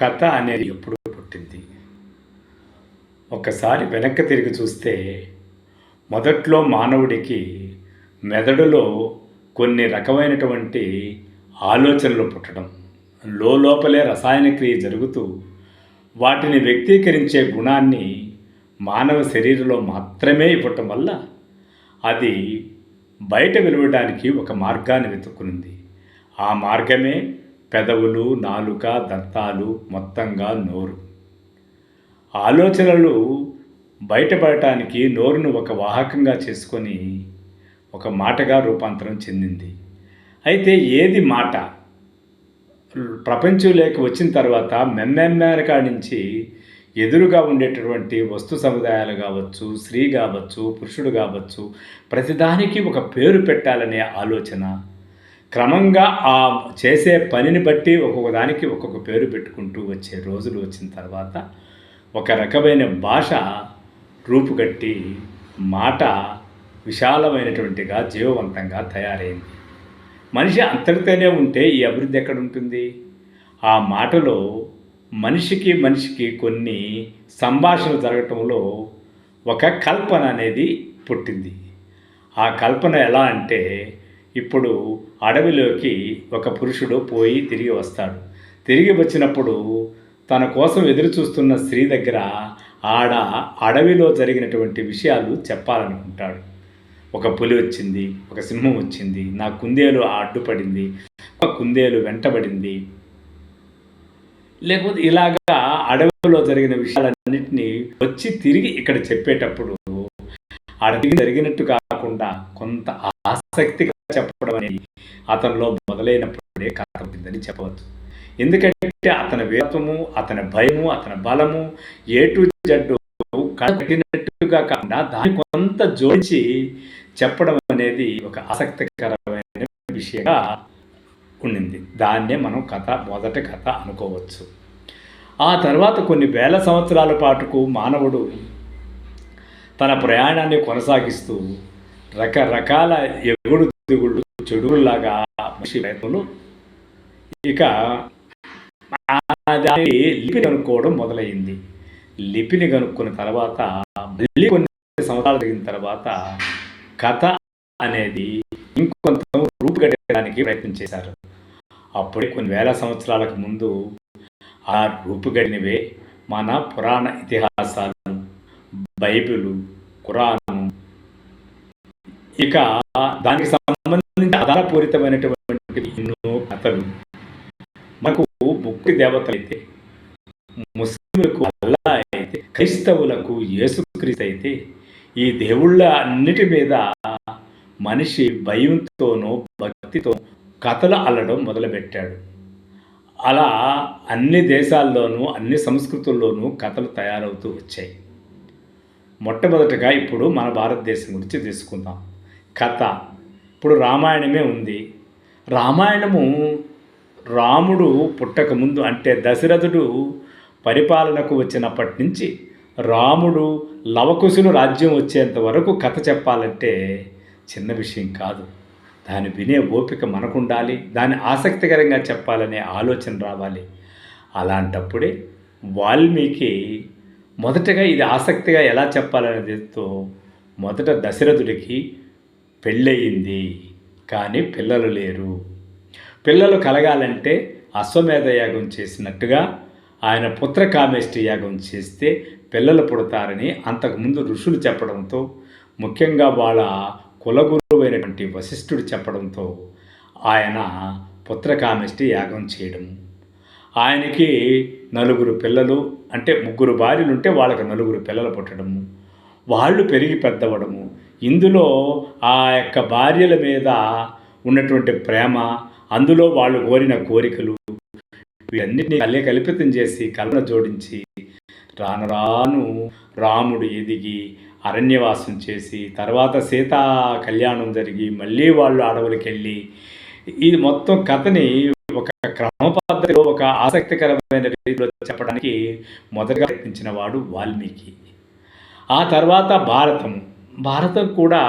కథ అనేది ఎప్పుడు పుట్టింది. ఒకసారి వెనక్కి తిరిగి చూస్తే మొదట్లో మానవుడికి మెదడులో కొన్ని రకమైనటువంటి ఆలోచనలు పుట్టడం లోపలే రసాయన క్రియ జరుగుతూ వాటిని వ్యక్తీకరించే గుణాన్ని మానవ శరీరంలో మాత్రమే ఇవ్వటం వల్ల అది బయట వెలువడానికి ఒక మార్గాన్ని వెతుక్కునింది. ఆ మార్గమే పెదవులు నాలుక దంతాలు మొత్తంగా నోరు. ఆలోచనలు బయటపడటానికి నోరును ఒక వాహకంగా చేసుకొని ఒక మాటగా రూపాంతరం చెందింది. అయితే ఏది మాట? ప్రపంచంలోకి వచ్చిన తర్వాత మెమ్మెమ్మెరకా నుంచి ఎదురుగా ఉండేటటువంటి వస్తు సముదాయాలు కావచ్చు స్త్రీ కావచ్చు పురుషుడు కావచ్చు ప్రతిదానికి ఒక పేరు పెట్టాలనే ఆలోచన క్రమంగా ఆ చేసే పనిని బట్టి ఒక్కొక్క దానికి ఒక్కొక్క పేరు పెట్టుకుంటూ వచ్చే రోజులు వచ్చిన తర్వాత ఒక రకమైన భాష రూపుగట్టి మాట విశాలమైనటువంటిగా జీవవంతంగా తయారైంది. మనిషి అంతటితోనే ఉంటే ఈ అభివృద్ధి ఎక్కడ ఉంటుంది? ఆ మాటలో మనిషికి మనిషికి కొన్ని సంభాషణలు జరగటంలో ఒక కల్పన అనేది పుట్టింది. ఆ కల్పన ఎలా అంటే ఇప్పుడు అడవిలోకి ఒక పురుషుడు పోయి తిరిగి వస్తాడు. తిరిగి వచ్చినప్పుడు తన కోసం ఎదురు చూస్తున్న స్త్రీ దగ్గర ఆడ అడవిలో జరిగినటువంటి విషయాలు చెప్పాలనుకుంటాడు. ఒక పులి వచ్చింది ఒక సింహం వచ్చింది నా కుందేలు అడ్డుపడింది ఒక కుందేలు వెంటబడింది. లేకపోతే ఇలాగా అడవిలో జరిగిన విషయాలన్నింటినీ వచ్చి తిరిగి ఇక్కడ చెప్పేటప్పుడు అడవి జరిగినట్టు కాకుండా కొంత ఆసక్తిగా చెప్పడం అనేది అతనిలో మొదలైనప్పుడే కాకపోయిందని చెప్పవచ్చు ఎందుకంటే అతని వేతము అతని భయము అతని బలము ఏ టు జడ్డు కట్టినట్టుగా కాకుండా దాన్ని కొంత జోడించి చెప్పడం అనేది ఒక ఆసక్తికరమైన విషయంగా ఉండింది. దాన్నే మనం కథ మొదటి కథ అనుకోవచ్చు. ఆ తర్వాత కొన్ని వేల సంవత్సరాల పాటుకు మానవుడు తన ప్రయాణాన్ని కొనసాగిస్తూ రకరకాల ఎగుడు దిగుళ్ళు చెడుగుల్లాగా మనిషి ప్రయత్నంలో ఇక దాని లిపిని కనుక్కోవడం మొదలైంది. లిపిని కనుక్కున్న తర్వాత మళ్ళీ కొన్ని సంవత్సరాలు జరిగిన తర్వాత కథ అనేది ఇంకొంత రూపుగట్టడానికి ప్రయత్నం చేశారు. అప్పుడే కొన్ని వేల సంవత్సరాలకు ముందు ఆ రూపుగడినవే మన పురాణ ఇతిహాసాలు బైబిలు ఖురాను ఇక దానికి సంబంధించి ఆధారపూరితమైనటువంటి ఎన్నో కథలు. మనకు ముక్తి దేవతలైతే అయితే ముస్లింలకు అల్లా అయితే క్రైస్తవులకు యేసుక్రీస్తు అయితే ఈ దేవుళ్ళ అన్నిటి మీద మనిషి భయంతోనో భక్తితో కథలు అల్లడం మొదలుపెట్టాడు. అలా అన్ని దేశాల్లోనూ అన్ని సంస్కృతుల్లోనూ కథలు తయారవుతూ వచ్చాయి. మొట్టమొదటగా ఇప్పుడు మన భారతదేశం గురించి తీసుకుందాం కథ. ఇప్పుడు రామాయణమే ఉంది. రామాయణము రాముడు పుట్టకముందు అంటే దశరథుడు పరిపాలనకు వచ్చినప్పటి నుంచి రాముడు లవకుశులు రాజ్యం వచ్చేంత వరకు కథ చెప్పాలంటే చిన్న విషయం కాదు. దాన్ని వినే ఓపిక మనకుండాలి. దాన్ని ఆసక్తికరంగా చెప్పాలనే ఆలోచన రావాలి. అలాంటప్పుడే వాల్మీకి మొదటగా ఇది ఆసక్తిగా ఎలా చెప్పాలనేదితో మొదట దశరథుడికి పెళ్ళయింది కానీ పిల్లలు లేరు. పిల్లలు కలగాలంటే అశ్వమేధ యాగం చేసినట్టుగా ఆయన పుత్రకామేష్టి యాగం చేస్తే పిల్లలు పుడతారని అంతకుముందు ఋషులు చెప్పడంతో ముఖ్యంగా వాళ్ళ కులగురువైనటువంటి వశిష్ఠుడు చెప్పడంతో ఆయన పుత్రకామేష్టి యాగం చేయడం. ఆయనకి నలుగురు పిల్లలు అంటే ముగ్గురు భార్యలు ఉంటే వాళ్ళకి నలుగురు పిల్లలు పుట్టడము. వాళ్ళు పెరిగి పెద్దవడము. ఇందులో ఆ యొక్క భార్యల మీద ఉన్నటువంటి ప్రేమ అందులో వాళ్ళు కోరిన కోరికలు వీటన్నిటిని కలే కల్పితం చేసి కల్పన జోడించి రాను రాను రాముడు ఎదిగి అరణ్యవాసం చేసి తర్వాత సీతా కళ్యాణం జరిగి మళ్ళీ వాళ్ళు అడవులకి వెళ్ళి ఇది మొత్తం కథని ఒక క్రమ పద్ధతిలో ఒక ఆసక్తికరమైన రీతిలో చెప్పడానికి మొదటగా ప్రయత్నించిన వాడు వాల్మీకి. ఆ తర్వాత భారతం భారతం కూడా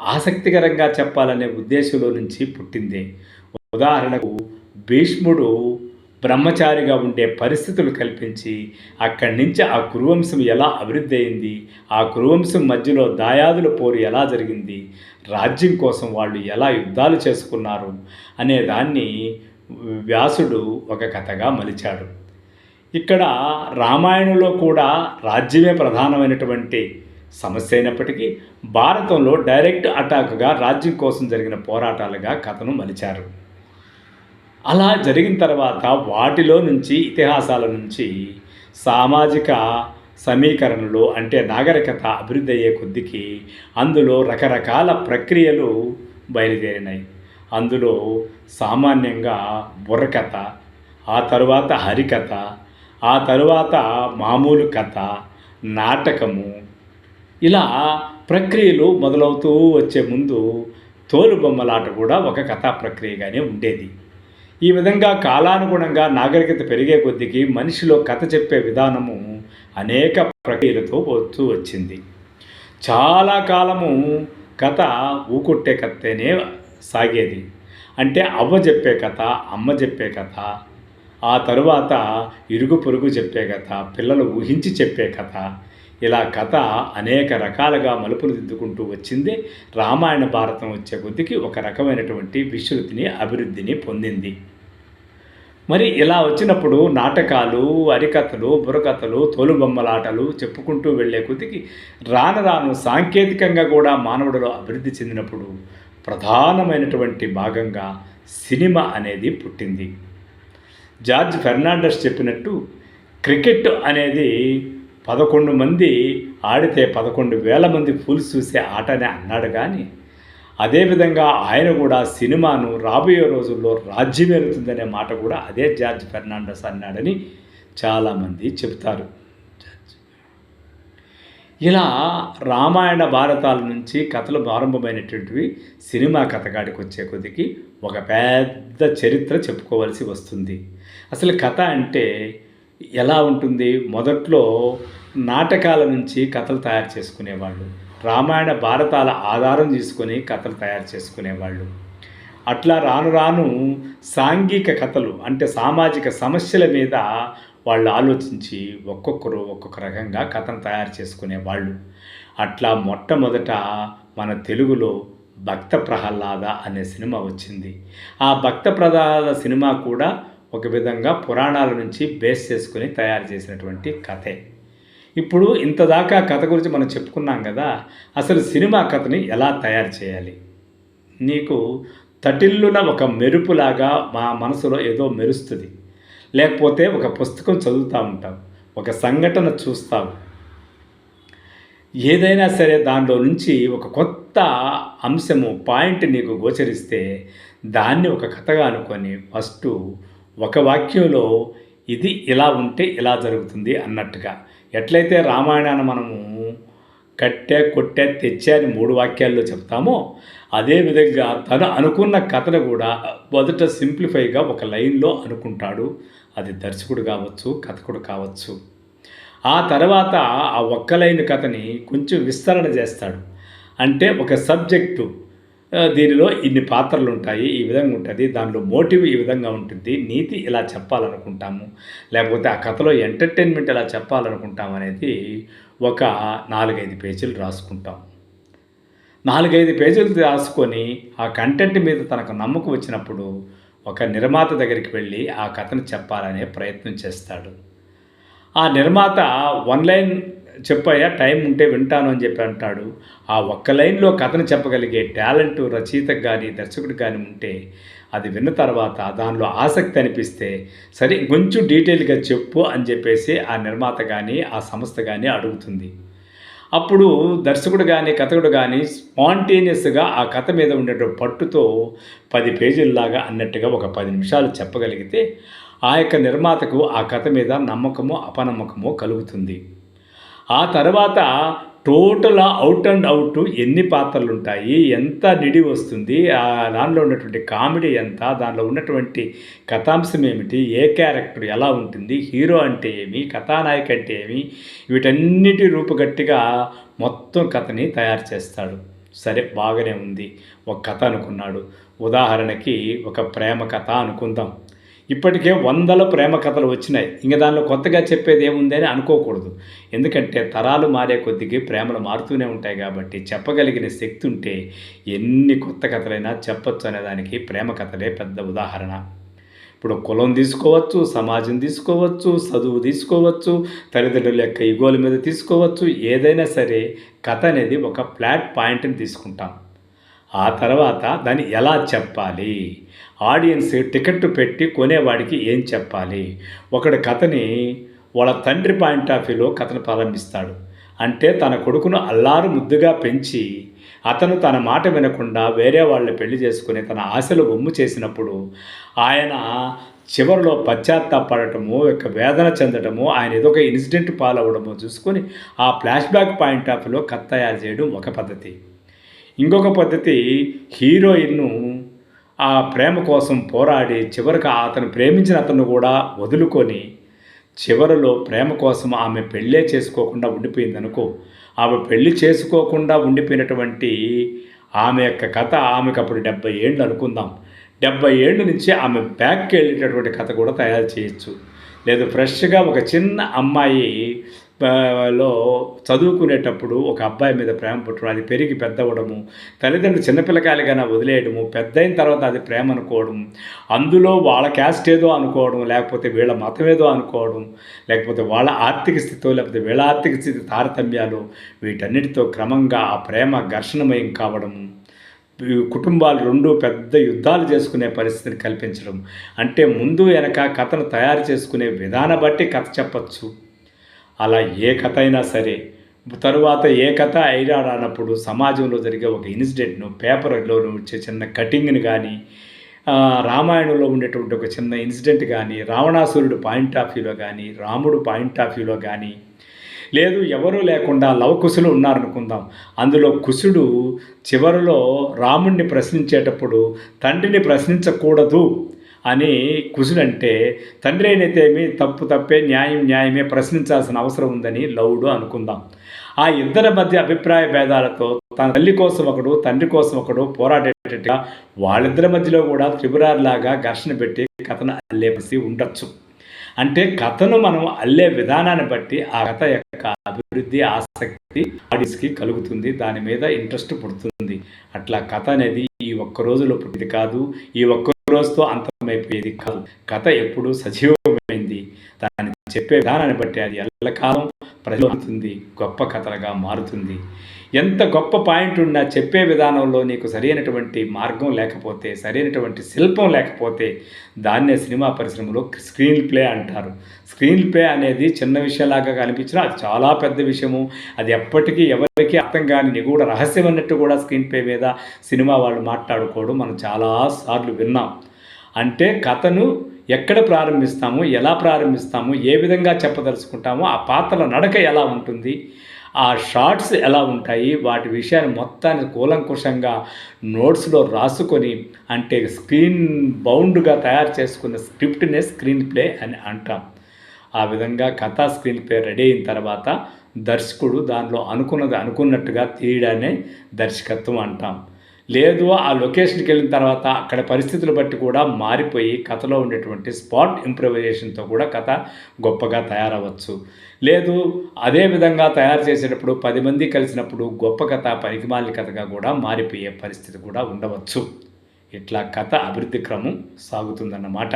ఆసక్తికరంగా చెప్పాలనే ఉద్దేశంలో నుంచి పుట్టిందే. ఉదాహరణకు భీష్ముడు బ్రహ్మచారిగా ఉండే పరిస్థితులు కల్పించి అక్కడి నుంచి ఆ కురువంశం ఎలా అభివృద్ధి అయింది ఆ కురువంశం మధ్యలో దాయాదుల పోరు ఎలా జరిగింది రాజ్యం కోసం వాళ్ళు ఎలా యుద్ధాలు చేసుకున్నారు అనే దాన్ని వ్యాసుడు ఒక కథగా మలిచాడు. ఇక్కడ రామాయణంలో కూడా రాజ్యమే ప్రధానమైనటువంటి సమస్య అయినప్పటికీ భారతంలో డైరెక్ట్ అటాక్గా రాజ్యం కోసం జరిగిన పోరాటాలుగా కథను మలిచారు. అలా జరిగిన తర్వాత వాటిలో నుంచి ఇతిహాసాల నుంచి సామాజిక సమీకరణలు అంటే నాగరికత అభివృద్ధి అయ్యే కొద్దికి అందులో రకరకాల ప్రక్రియలు బయలుదేరినాయి. అందులో సామాన్యంగా బుర్రకథ ఆ తరువాత హరికథ ఆ తరువాత మామూలు కథ నాటకము ఇలా ప్రక్రియలు మొదలవుతూ వచ్చే ముందు తోలుబొమ్మలాట కూడా ఒక కథా ప్రక్రియగానే ఉండేది. ఈ విధంగా కాలానుగుణంగా నాగరికత పెరిగే కొద్దికి మనిషిలో కథ చెప్పే విధానము అనేక ప్రక్రియలతో వస్తూ వచ్చింది. చాలా కాలము కథ ఊకొట్టే కథనే సాగేది. అంటే అవ్వ చెప్పే కథ అమ్మ చెప్పే కథ ఆ తరువాత ఇరుగు పొరుగు చెప్పే కథ పిల్లలు ఊహించి చెప్పే కథ ఇలా కథ అనేక రకాలుగా మలుపులు దిద్దుకుంటూ వచ్చింది. రామాయణ భారతం వచ్చే కొద్దికి ఒక రకమైనటువంటి విశృతిని అభివృద్ధిని పొందింది. మరి ఇలా వచ్చినప్పుడు నాటకాలు అరికథలు బుర్రకథలు తోలుబొమ్మలాటలు చెప్పుకుంటూ వెళ్ళే కొద్దికి రాను రాను సాంకేతికంగా కూడా మానవుడిలో అభివృద్ధి చెందినప్పుడు ప్రధానమైనటువంటి భాగంగా సినిమా అనేది పుట్టింది. జార్జ్ ఫెర్నాండస్ చెప్పినట్టు క్రికెట్ అనేది పదకొండు మంది ఆడితే పదకొండు వేల మంది ఫుల్స్ చూసే ఆటనే అన్నాడు కానీ అదేవిధంగా ఆయన కూడా సినిమాను రాబోయే రోజుల్లో రాజ్యమేలుతుందనే మాట కూడా అదే జార్జ్ ఫెర్నాండస్ అన్నాడని చాలామంది చెబుతారు. ఇలా రామాయణ భారతాల నుంచి కథలు ప్రారంభమైనటువంటివి సినిమా కథగాడికి వచ్చే కొద్దికి ఒక పెద్ద చరిత్ర చెప్పుకోవాల్సి వస్తుంది. అసలు కథ అంటే ఎలా ఉంటుంది? మొదట్లో నాటకాల నుంచి కథలు తయారు చేసుకునేవాళ్ళు. రామాయణ భారతాల ఆధారం తీసుకొని కథలు తయారు చేసుకునేవాళ్ళు. అట్లా రాను రాను సాంఘిక కథలు అంటే సామాజిక సమస్యల మీద వాళ్ళు ఆలోచించి ఒక్కొక్కరు ఒక్కొక్క రకంగా కథను తయారు చేసుకునే వాళ్ళు అట్లా మొట్టమొదట మన తెలుగులో భక్త ప్రహ్లాద అనే సినిమా వచ్చింది. ఆ భక్త ప్రహ్లాద సినిమా కూడా ఒక విధంగా పురాణాల నుంచి బేస్ చేసుకుని తయారు చేసినటువంటి కథే. ఇప్పుడు ఇంతదాకా కథ గురించి మనం చెప్పుకున్నాం కదా అసలు సినిమా కథని ఎలా తయారు చేయాలి? నీకు తటిల్లున ఒక మెరుపులాగా మా మనసులో ఏదో మెరుస్తుంది. లేకపోతే ఒక పుస్తకం చదువుతూ ఉంటావు ఒక సంఘటన చూస్తావు. ఏదైనా సరే దానిలో నుంచి ఒక కొత్త అంశము పాయింట్ నీకు గోచరిస్తే దాన్ని ఒక కథగా అనుకొని ఫస్ట్ ఒక వాక్యంలో ఇది ఇలా ఉంటే ఇలా జరుగుతుంది అన్నట్టుగా. ఎట్లయితే రామాయణాన్ని మనము కట్టే కొట్టే తెచ్చే అని మూడు వాక్యాల్లో చెప్తామో అదేవిధంగా తను అనుకున్న కథను కూడా మొదట సింప్లిఫైగా ఒక లైన్లో అనుకుంటాడు. అది దర్శకుడు కావచ్చు కథకుడు కావచ్చు. ఆ తర్వాత ఆ ఒక్క లైన్ కథని కొంచెం విస్తరణ చేస్తాడు. అంటే ఒక సబ్జెక్టు దీనిలో ఇన్ని పాత్రలు ఉంటాయి ఈ విధంగా ఉంటుంది దానిలో మోటివ్ ఈ విధంగా ఉంటుంది నీతి ఇలా చెప్పాలనుకుంటాము లేకపోతే ఆ కథలో ఎంటర్టైన్మెంట్ ఎలా చెప్పాలనుకుంటాం అనేది ఒక నాలుగైదు పేజీలు రాసుకుంటాం. నాలుగైదు పేజీలు రాసుకొని ఆ కంటెంట్ మీద తనకు నమ్మకం వచ్చినప్పుడు ఒక నిర్మాత దగ్గరికి వెళ్ళి ఆ కథను చెప్పాలనే ప్రయత్నం చేస్తాడు. ఆ నిర్మాత వన్ లైన్ చెప్పయ్యా టైం ఉంటే వింటాను అని చెప్పి అంటాడు. ఆ ఒక్క లైన్లో కథను చెప్పగలిగే టాలెంట్ రచయితకు కానీ దర్శకుడు కానీ ఉంటే అది విన్న తర్వాత దానిలో ఆసక్తి అనిపిస్తే సరే కొంచెం డీటెయిల్గా చెప్పు అని చెప్పేసి ఆ నిర్మాత కానీ ఆ సంస్థ కానీ అడుగుతుంది. అప్పుడు దర్శకుడు కానీ కథకుడు కానీ స్పాంటేనియస్గా ఆ కథ మీద ఉండేటువంటి పట్టుతో పది పేజీల్లాగా అన్నట్టుగా ఒక పది నిమిషాలు చెప్పగలిగితే ఆ యొక్క నిర్మాతకు ఆ కథ మీద నమ్మకము అపనమ్మకము కలుగుతుంది. ఆ తర్వాత టోటల్ అవుట్ అండ్ అవుట్ ఎన్ని పాత్రలు ఉంటాయి ఎంత నిడి వస్తుంది ఆ దానిలో ఉన్నటువంటి కామెడీ ఎంత దానిలో ఉన్నటువంటి కథాంశం ఏమిటి ఏ క్యారెక్టర్ ఎలా ఉంటుంది హీరో అంటే ఏమి కథానాయక అంటే ఏమి వీటన్నిటి రూపుగట్టిగా మొత్తం కథని తయారు చేస్తాడు. సరే బాగానే ఉంది. ఒక కథ అనుకున్నాడు. ఉదాహరణకి ఒక ప్రేమ కథ అనుకుందాం. ఇప్పటికే వందల ప్రేమ కథలు వచ్చినాయి. ఇంక దానిలో కొత్తగా చెప్పేది ఏముంది అని అనుకోకూడదు. ఎందుకంటే తరాలు మారే కొద్దికి ప్రేమలు మారుతూనే ఉంటాయి కాబట్టి చెప్పగలిగిన శక్తి ఉంటే ఎన్ని కొత్త కథలైనా చెప్పచ్చు అనేదానికి ప్రేమ కథలే పెద్ద ఉదాహరణ. ఇప్పుడు కులం తీసుకోవచ్చు సమాజం తీసుకోవచ్చు చదువు తీసుకోవచ్చు తల్లిదండ్రుల యొక్క ఇగోల మీద తీసుకోవచ్చు ఏదైనా సరే కథ అనేది ఒక ఫ్లాట్ పాయింట్ని తీసుకుంటాం. ఆ తర్వాత దాన్ని ఎలా చెప్పాలి? ఆడియన్స్ టికెట్ పెట్టి కొనేవాడికి ఏం చెప్పాలి? ఒకడు కథని వాళ్ళ తండ్రి పాయింట్ ఆఫ్ వ్యూలో కథను ప్రారంభిస్తాడు. అంటే తన కొడుకును అల్లారు ముద్దుగా పెంచి అతను తన మాట వినకుండా వేరే వాళ్ళని పెళ్ళి చేసుకుని తన ఆశలు ఒమ్ము చేసినప్పుడు ఆయన చివరిలో పశ్చాత్తాపడటము యొక్క వేదన చెందడము ఆయన ఏదో ఒక ఇన్సిడెంట్ పాలవడము చూసుకొని ఆ ఫ్లాష్ బ్యాక్ పాయింట్ ఆఫ్ వ్యూలో కథ తయారు చేయడం ఒక పద్ధతి. ఇంకొక పద్ధతి హీరోయిన్ను ఆ ప్రేమ కోసం పోరాడి చివరికి అతను ప్రేమించిన అతను కూడా వదులుకొని చివరిలో ప్రేమ కోసం ఆమె పెళ్ళే చేసుకోకుండా ఉండిపోయింది అనుకో. ఆమె పెళ్ళి చేసుకోకుండా ఉండిపోయినటువంటి ఆమె యొక్క కథ ఆమెకు అప్పుడు డెబ్బై ఏళ్ళు అనుకుందాం. డెబ్బై ఏళ్ళు నుంచి ఆమె బ్యాక్కి వెళ్ళేటటువంటి కథ కూడా తయారు చేయొచ్చు. లేదు ఫ్రెష్గా ఒక చిన్న అమ్మాయి లో చదువుకునేటప్పుడు ఒక అబ్బాయి మీద ప్రేమ పుట్టడం అది పెరిగి పెద్దవడము తల్లిదండ్రులు చిన్నపిల్లకాయలుగానే వదిలేయడము పెద్ద అయిన తర్వాత అది ప్రేమ అనుకోవడం అందులో వాళ్ళ క్యాస్ట్ ఏదో అనుకోవడం లేకపోతే వీళ్ళ మతం ఏదో అనుకోవడం లేకపోతే వాళ్ళ ఆర్థిక స్థితితో లేకపోతే వీళ్ళ ఆర్థిక స్థితి తారతమ్యాలు వీటన్నిటితో క్రమంగా ఆ ప్రేమ ఘర్షణమయం కావడము కుటుంబాలు రెండు పెద్ద యుద్ధాలు చేసుకునే పరిస్థితిని కల్పించడం అంటే ముందు వెనక కథను తయారు చేసుకునే విధానం బట్టి కథ చెప్పచ్చు. అలా ఏ కథ అయినా సరే తరువాత ఏ కథ ఐరాడ్ రానప్పుడు సమాజంలో జరిగే ఒక ఇన్సిడెంట్ను పేపర్లో వచ్చే చిన్న కటింగ్ని కానీ రామాయణంలో ఉండేటువంటి ఒక చిన్న ఇన్సిడెంట్ కానీ రావణాసురుడు పాయింట్ ఆఫ్ వ్యూలో కానీ రాముడు పాయింట్ ఆఫ్ వ్యూలో కానీ లేదు ఎవరూ లేకుండా లవకుశులు ఉన్నారనుకుందాం. అందులో కుశుడు చివరిలో రాముణ్ణి ప్రశ్నించేటప్పుడు తండ్రిని ప్రశ్నించకూడదు. అని కుశుడంటే తండ్రి అయినైతేమి తప్పు తప్పే న్యాయం న్యాయమే ప్రశ్నించాల్సిన అవసరం ఉందని లవుడు అనుకుందాం. ఆ ఇద్దరి మధ్య అభిప్రాయ భేదాలతో తన తల్లి కోసం ఒకడు తండ్రి కోసం ఒకడు పోరాడేటట్టుగా వాళ్ళిద్దరి మధ్యలో కూడా త్రిపురారిలాగా ఘర్షణ పెట్టి కథను అల్లేసి ఉండొచ్చు. అంటే కథను మనం అల్లే విధానాన్ని బట్టి ఆ కథ యొక్క అభివృద్ధి ఆసక్తి ఆడియన్స్కి కలుగుతుంది దాని మీద ఇంట్రెస్ట్ పుడుతుంది. అట్లా కథ అనేది ఈ ఒక్క రోజులో పుట్టింది కాదు ఈ ఒక్క రోజుతో అంతమైపోయేది కాదు. కథ ఎప్పుడు సజీవమైంది. దాన్ని చెప్పే విధానాన్ని బట్టి అది ఎల్లకాలం ప్రజలుతుంది గొప్ప కథలుగా మారుతుంది. ఎంత గొప్ప పాయింట్ ఉన్నా చెప్పే విధానంలో నీకు సరైనటువంటి మార్గం లేకపోతే సరైనటువంటి శిల్పం లేకపోతే దాన్నే సినిమా పరిశ్రమలో స్క్రీన్ ప్లే అంటారు. స్క్రీన్ ప్లే అనేది చిన్న విషయంలాగా కనిపించినా అది చాలా పెద్ద విషయము. అది ఎప్పటికీ ఎవరికి అర్థం కాని నిగూఢ రహస్యం అన్నట్టు కూడా స్క్రీన్ ప్లే మీద సినిమా వాళ్ళు మాట్లాడుకోవడం మనం చాలాసార్లు విన్నాం. అంటే కథను ఎక్కడ ప్రారంభిస్తాము ఎలా ప్రారంభిస్తాము ఏ విధంగా చెప్పదలుచుకుంటామో ఆ పాత్రల నడక ఎలా ఉంటుంది ఆ షార్ట్స్ ఎలా ఉంటాయి వాటి విషయాన్ని మొత్తాన్ని కూలంకుషంగా నోట్స్లో రాసుకొని అంటే స్క్రీన్ బౌండ్గా తయారు చేసుకున్న స్క్రిప్ట్నే స్క్రీన్ ప్లే అని అంటాం. ఆ విధంగా కథా స్క్రీన్ ప్లే రెడీ అయిన తర్వాత దర్శకుడు దానిలో అనుకున్నది అనుకున్నట్టుగా తీయడానే దర్శకత్వం అంటాం. లేదు ఆ లొకేషన్కి వెళ్ళిన తర్వాత అక్కడ పరిస్థితులు బట్టి కూడా మారిపోయి కథలో ఉండేటువంటి స్పాట్ ఇంప్రవైజేషన్తో కూడా కథ గొప్పగా తయారవచ్చు. లేదు అదే విధంగా తయారు చేసేటప్పుడు పది మంది కలిసినప్పుడు గొప్ప కథ పనికిమాలిన కథగా కూడా మారిపోయే పరిస్థితి కూడా ఉండవచ్చు. ఇట్లా కథ అభివృద్ధి క్రమం సాగుతుందన్నమాట.